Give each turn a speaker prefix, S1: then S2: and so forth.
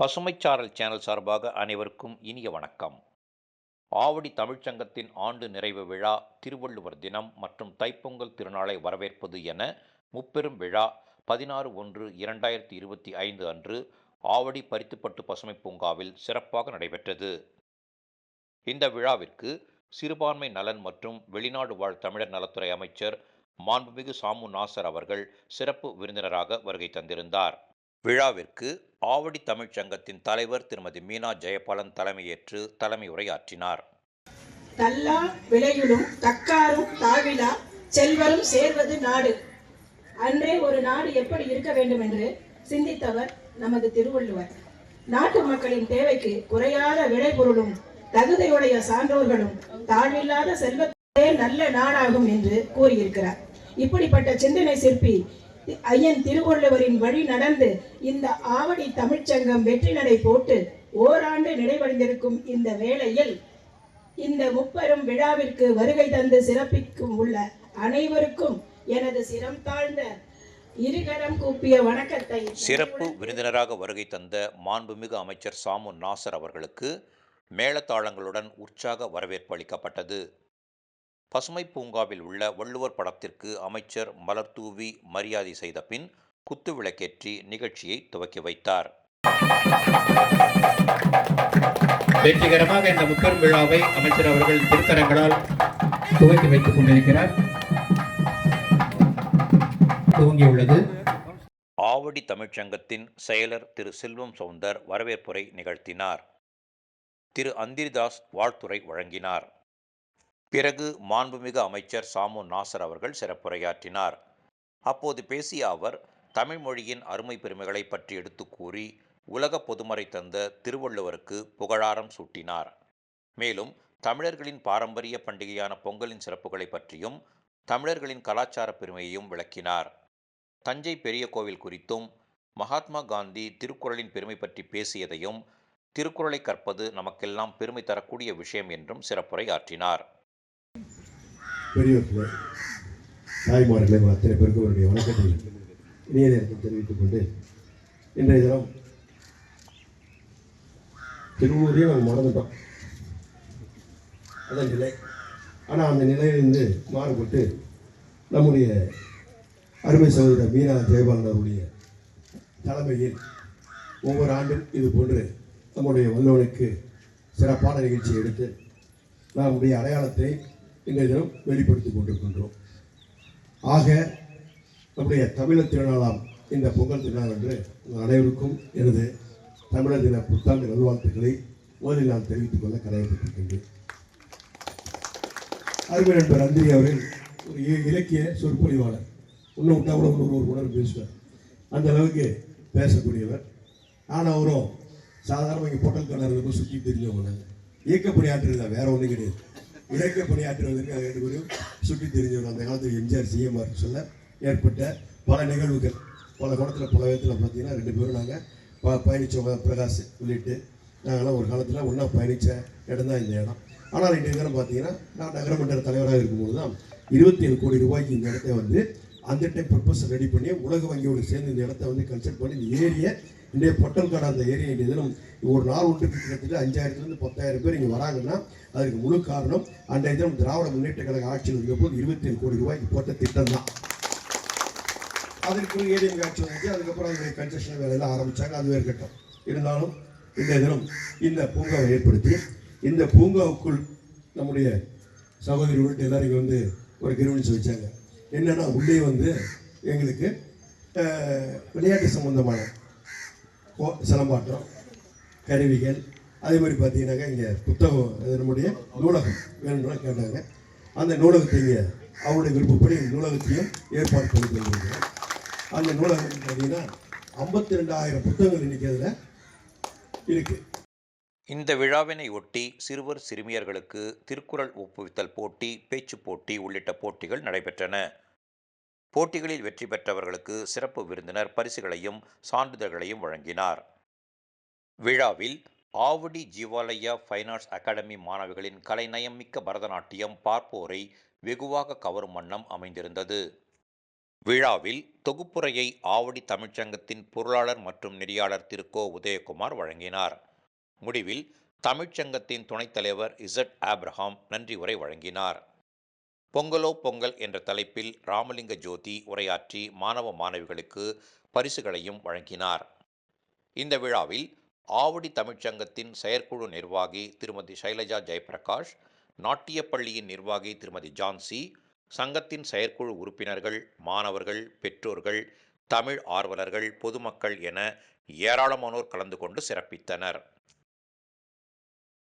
S1: பசுமைச்சாரல் channel சார்பாக அனைவருக்கும் இனிய வணக்கம். ஆவடி தமிழ்ச்சங்கத்தின் ஆண்டு நிறைவு விழா திருவள்ளுவர் தினம் மற்றும் தைப்பொங்கல் திருநாளை வரவேற்பது என முப்பெரும் விழா பதினாறு ஒன்று இரண்டாயிரத்தி இருபத்தி ஐந்து அன்று ஆவடி பருத்திப்பட்டு பசுமை பூங்காவில் சிறப்பாக நடைபெற்றது. இந்த விழாவிற்கு சிறுபான்மை நலன் மற்றும் வெளிநாடு வாழ் தமிழர் நலத்துறை அமைச்சர் மாண்புமிகு சாமு நாசர் அவர்கள் சிறப்பு விருந்தினராக வருகை தந்திருந்தார். விழாவிற்கு ஆவடி தமிழ்ச் சங்கத்தின் தலைவர் திருமதி மீனா ஜெயபாலன் தலைமையேற்று தலைமை உரையாற்றினார்.
S2: தல்லா விளையுளும் தக்காரும் தாவிலா செல்வரும் சேர்வது நாடு. அன்றே ஒரு நாடு எப்படி இருக்க வேண்டும் என்று சிந்தித்தவர் நமது திருவள்ளுவர். நாட்டு மக்களின் தேவைக்கு குறையாத விளைபொருளும் தகுதியுடைய சான்றோர்களும் தாழ்வில்லாத செல்வத்தே நல்ல நாடாகும் என்று கூறியிருக்கிறார். இப்படிப்பட்ட சிந்தனை சிற்பி ஐயன் திருவள்ளுவரின் வழி நடந்து இந்த ஆவடி தமிழ்ச்சங்கம் வெற்றி நடை போட்டு ஓராண்டு நிறைவடைந்திருக்கும் இந்த வேளையில் இந்த முப்பெரும் விழாவிற்கு வருகை தந்து சிறப்பிக்கும் உள்ள அனைவருக்கும் எனது சிரம் தாழ்ந்த இருகரம் கூப்பிய வணக்கத்தை
S1: சிறப்பு விருந்தினராக வருகை தந்த மாண்புமிகு அமைச்சர் சாமு நாசர் அவர்களுக்கு மேளதாளங்களுடன் உற்சாக வரவேற்பு அளிக்கப்பட்டது. பசுமை பூங்காவில் உள்ள வள்ளுவர் படத்திற்கு அமைச்சர் மலர் தூவி மரியாதை செய்த பின் குத்து விளக்கேற்றி நிகழ்ச்சியை துவக்கி வைத்தார்.
S3: வெற்றிகரமாக இந்த முப்பெரும் விழாவை அமைச்சர் அவர்கள் திருக்கரங்களால் துவக்கி வைத்துக் கொண்டிருக்கிறார். துவங்கியுள்ளது.
S1: ஆவடி தமிழ்ச்சங்கத்தின் செயலர் திரு செல்வம் சவுந்தர் வரவேற்புரை நிகழ்த்தினார். திரு அந்திரிதாஸ் வாழ்த்துரை வழங்கினார். பிறகு மாண்புமிகு அமைச்சர் சாமு நாசர் அவர்கள் சிறப்புரையாற்றினார். அப்போது பேசிய அவர் தமிழ் மொழியின் அருமை பெருமைகளை பற்றி எடுத்து கூறி உலக பொதுமறை தந்த திருவள்ளுவருக்கு புகழாரம் சூட்டினார். மேலும் தமிழர்களின் பாரம்பரிய பண்டிகையான பொங்கலின் சிறப்புகளை பற்றியும் தமிழர்களின் கலாச்சார பெருமையையும் விளக்கினார். தஞ்சை பெரிய கோவில் குறித்தும் மகாத்மா காந்தி திருக்குறளின் பெருமை பற்றி பேசியதையும் திருக்குறளை கற்பது நமக்கெல்லாம் பெருமை தரக்கூடிய விஷயம் என்றும் சிறப்புரை ஆற்றினார்
S4: பெரியவர்களே தாய்மார்களே அத்தனை பேருக்கும் என்னுடைய வணக்கத்தை இணைய நேரத்தில் தெரிவித்துக் கொண்டு இன்றைய தினம் திருவூரையும் நாங்கள் மறந்துட்டோம் அதான் நிலை. ஆனால் அந்த நிலையிலிருந்து மாறுபட்டு நம்முடைய அருமை சகோதரர் மீனா ஜெயபாலன் அவருடைய தலைமையில் ஒவ்வொரு ஆண்டும் இது போன்று நம்முடைய வல்லவனுக்கு சிறப்பான நிகழ்ச்சி எடுத்து நம்முடைய அடையாளத்தை இன்றைய தினம் வெளிப்படுத்தி கொண்டிருக்கின்றோம். ஆக நம்முடைய தமிழர் திருநாளாம் இந்த பொங்கல் திருநாள் என்று உங்கள் அனைவருக்கும் எனது தமிழர் தின புத்தாண்டு நல்வாழ்த்துக்களை முதலில் நான் தெரிவித்துக் கொள்ள கலையப்பட்டிருக்கின்றேன் அருமை நண்பர் அந்திரி அவர்கள் ஒரு இ- இலக்கிய சொற்பொழிவாளர். இன்னும் விட்டா கூட இன்னொரு ஒரு உணர்வு பேசுவார். அந்த அளவுக்கு பேசக்கூடியவர். ஆனால் அவரும் சாதாரண இங்கே பொட்டல் கலர் ரொம்ப சுற்றி தெரிஞ்சவங்க. நாங்க. இயக்க பணியாற்றுறதா வேற ஒன்றும் கிடையாது. இலக்கிய பணியாற்றுவதற்கு அது ரெண்டு பேரும் சுற்றி தெரிஞ்சவர் அந்த காலத்தில் எம்ஜிஆர் சிஎம்ஆர் சொல்ல ஏற்பட்ட பல நிகழ்வுகள். பல குடத்தில் பல விதத்தில் பார்த்தீங்கன்னா ரெண்டு பேரும் நாங்கள் ப பயணித்தவங்க பிரகாஷ் உள்ளிட்டு நாங்களாம் ஒரு காலத்தில் ஒன்றா பயணித்த இடம் தான் இந்த இடம். ஆனால் இன்றைய தினம் பார்த்தீங்கன்னா நான் நகரமன்ற தலைவராக இருக்கும்போது தான் இருபத்தி ஏழு கோடி ரூபாய்க்கு இந்த இடத்த வந்து அந்த டைம் பர்பஸ் ரெடி பண்ணி உலக வங்கியோடு சேர்ந்து இந்த இடத்த வந்து கன்சல்ட் பண்ணி இந்த ஏரியை இன்றைய பொட்டல்காடு அந்த ஏரியா இன்றைய தினம் ஒரு நாள் ஒன்றுக்கு கிட்டத்தட்ட அஞ்சாயிரத்துலேருந்து பத்தாயிரம் பேர் இங்கே வராங்கன்னா அதுக்கு முழு காரணம் அன்றைய தினம் திராவிட முன்னேற்ற கழக ஆட்சியில் இருந்தபோது இருபத்தேழு கோடி ரூபாய்க்கு போட்ட திட்டம் தான். அதற்கு ஏடிஎம் ஆட்சி வந்துச்சு அதுக்கப்புறம் அதனுடைய கன்ஸ்ட்ரக்ஷன் வேலையெல்லாம் அது அதுவே இருக்கட்டும் இருந்தாலும் இந்த தினம் இந்த பூங்காவை ஏற்படுத்தி இந்த பூங்காவுக்குள் நம்முடைய சகோதரி உள்ளிட்ட எல்லாரும் இங்கே வந்து ஒரு கிரிவன்ஸ் வச்சாங்க என்னன்னா உள்ளே வந்து எங்களுக்கு விளையாட்டு சம்மந்தமான கோ- சிலம்பாட்டம் கருவிகள் அதே மாதிரி பார்த்தீங்கன்னாக்கா இங்கே புத்தகம் இதனுடைய நம்முடைய நூலகம் வேணும்னா கேட்டாங்க. அந்த நூலகத்தை இங்கே அவருடைய விருப்பப்படி நூலகத்தையும் ஏற்பாடு பண்ணி தந்திருக்கிறோம். அந்த நூலகம் பார்த்தீங்கன்னா ஐம்பத்தி ரெண்டாயிரம் புத்தகங்கள் இன்றைக்கி அதில் இருக்குது
S1: இந்த விழாவினை ஒட்டி சிறுவர் சிறுமியர்களுக்கு திருக்குறள் ஒப்புவித்தல் போட்டி பேச்சுப் போட்டி உள்ளிட்ட போட்டிகள் நடைபெற்றன. போட்டிகளில் வெற்றி பெற்றவர்களுக்கு சிறப்பு விருந்தினர் பரிசுகளையும் சான்றிதழ்களையும் வழங்கினார். விழாவில் Avadi Jeevalaya fine arts academy மாணவிகளின் கலைநயம் மிக்க பரதநாட்டியம் பார்ப்போரை வெகுவாக கவரும் வண்ணம் அமைந்திருந்தது. விழாவில் தொகுப்புரையை ஆவடி தமிழ்ச்சங்கத்தின் பொருளாளர் மற்றும் நெறியாளர் திரு கோ உதயகுமார் வழங்கினார். முடிவில் தமிழ்ச்சங்கத்தின் துணைத் தலைவர் இசட் ஆப்ரஹாம் நன்றி உரை வழங்கினார். பொங்கலோ பொங்கல் என்ற தலைப்பில் ராமலிங்க ஜோதி உரையாற்றி மாணவ மாணவிகளுக்கு பரிசுகளையும் வழங்கினார். இந்த விழாவில் ஆவடி தமிழ்ச்சங்கத்தின் செயற்குழு நிர்வாகி திருமதி சைலஜா ஜெயபிரகாஷ் நாட்டியப்பள்ளியின் நிர்வாகி திருமதி ஜான்சி சங்கத்தின் செயற்குழு உறுப்பினர்கள் மாணவர்கள் பெற்றோர்கள் தமிழ் ஆர்வலர்கள் பொதுமக்கள் என ஏராளமானோர் கலந்து கொண்டு சிறப்பித்தனர்.